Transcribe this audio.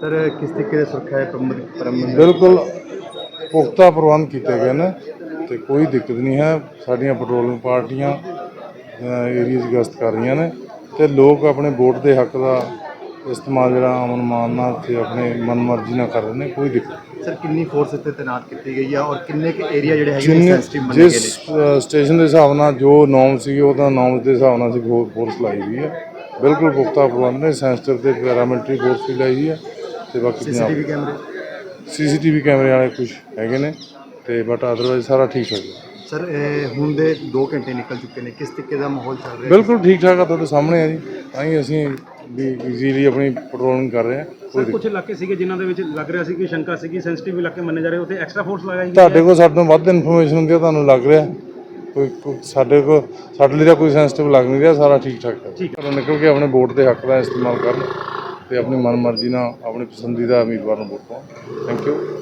Sir ਕਿਸ ਤਰੀਕੇ ਦੇ ਸੁਰੱਖਿਆ ਹੈ ਪ੍ਰਬੰਧ ਬਿਲਕੁਲ ਪੁਖਤਾ ਪ੍ਰਬੰਧ ਕੀਤੇ ਗਏ ਨੇ ਤੇ ਕੋਈ ਦਿੱਕਤ ਨਹੀਂ ਹੈ। ਸਾਡੀਆਂ ਪੈਟਰੋਲਿੰਗ ਪਾਰਟੀਆਂ ਏਰੀਆ 'ਚ ਗਸ਼ਤ ਕਰ ਰਹੀਆਂ ਨੇ ਤੇ ਲੋਕ ਆਪਣੇ ਵੋਟ ਦੇ ਹੱਕ ਦਾ ਇਸਤੇਮਾਲ ਜਿਹੜਾ ਅਮਨ ਮਾਨ ਨਾਲ ਤੇ ਆਪਣੇ ਮਨਮਰਜ਼ੀ ਨਾਲ ਕਰ ਰਹੇ ਨੇ ਕੋਈ ਦਿੱਕਤ। ਸਰ ਕਿੰਨੀ ਫੋਰਸ ਇੱਥੇ ਤਾਇਨਾਤ ਕੀਤੀ ਗਈ ਆ ਔਰ ਕਿੰਨੇ ਕੁ ਏਰੀਆ ਜਿਹੜੇ ਹੈਗੇ ਸੈਂਸਿਟਿਵ ਮੰਨੇ ਗਏ ਜਿਸ ਨੇ? ਅ, ਸਟੇਸ਼ਨ ਦੇ ਹਿਸਾਬ ਨਾਲ ਜੋ ਨੌਮ ਸੀ ਉਹਦਾ ਨੌਮ ਦੇ ਹਿਸਾਬ ਨਾਲ ਫੋ- ਫੋਰਸ ਲਾਈ ਹੋਈ ਹੈ। ਬਿਲਕੁਲ ਪੁਖਤਾ ਪ੍ਰਬੰਧ ਨੇ ਸੈਂਸਟਰ ਤੇ ਪੈਰਾਮਿਲਟਰੀ ਫੋਰਸ ਵੀ ਲਾਈ ਹੋਈ ਹੈ। ਤੇ ਬਾਕੀ ਸੀਸੀਟੀਵੀ ਕੈਮਰੇ ਸੀਸੀਟੀਵੀ ਕੈਮਰੇ ਵਾਲੇ ਕੁਝ ਹੈਗੇ ਨੇ ਤੇ ਬਟ ਅਦਰਵਾਈਜ਼ ਸਾਰਾ ਠੀਕ ਠਾਕ ਹੈ ਸਰ ਇਹ ਹੁਣ ਦੇ 2 ਘੰਟੇ ਨਿਕਲ ਚੁੱਕੇ ਨੇ। ਕਿਸ ਤਰੀਕੇ ਦਾ ਮਾਹੌਲ ਚੱਲ ਰਿਹਾ? ਬਿਲਕੁਲ ਠੀਕ ਠਾਕ ਆ ਤੁਹਾਡੇ ਸਾਹਮਣੇ ਆ ਜੀ। ਤਾਂ ਹੀ ਅਸੀਂ ਵੀ ਈਜ਼ੀਲੀ ਆਪਣੀ ਪੈਟਰੋਲਿੰਗ ਕਰ ਰਹੇ ਹਾਂ ਸਰ ਕੁਝ ਇਲਾਕੇ ਸੀਗੇ ਜਿਨ੍ਹਾਂ ਦੇ ਵਿੱਚ ਲੱਗ ਰਿਹਾ ਸੀ ਕਿ ਸ਼ੰਕਾ ਸੀਗੀ ਸੈਂਸਿਟਿਵ ਇਲਾਕੇ ਮੰਨੇ ਜਾ ਰਹੇ ਉੱਥੇ ਐਕਸਟਰਾ ਫੋਰਸ ਲਗਾਈ ਗਈ ਤੁਹਾਡੇ ਕੋਲ ਸਾਡੇ ਤੋਂ ਵੱਧ ਇਨਫੋਰਮੇਸ਼ਨ ਹੁੰਦੀ ਹੈ ਤੁਹਾਨੂੰ ਲੱਗ ਰਿਹਾ। ਕੋਈ ਕੋਈ ਸਾਡੇ ਕੋਲ ਸਾਡੇ ਲਈ ਤਾਂ ਕੋਈ ਸੈਂਸਿਟਿਵ ਲੱਗ ਨਹੀਂ ਰਿਹਾ ਸਾਰਾ ਠੀਕ ਠਾਕ ਹੈ ਘਰੋਂ ਨਿਕਲ ਕੇ ਆਪਣੇ ਵੋਟ ਦੇ ਹੱਕ ਦਾ ਇਸਤੇਮਾਲ ਕਰਨ। ਤੇ ਆਪਣੀ ਮਨਮਰਜ਼ੀ ਨਾਲ ਆਪਣੇ ਪਸੰਦੀਦਾ ਉਮੀਦਵਾਰ ਨੂੰ ਵੋਟ ਪਾਉਣ ਥੈਂਕ ਯੂ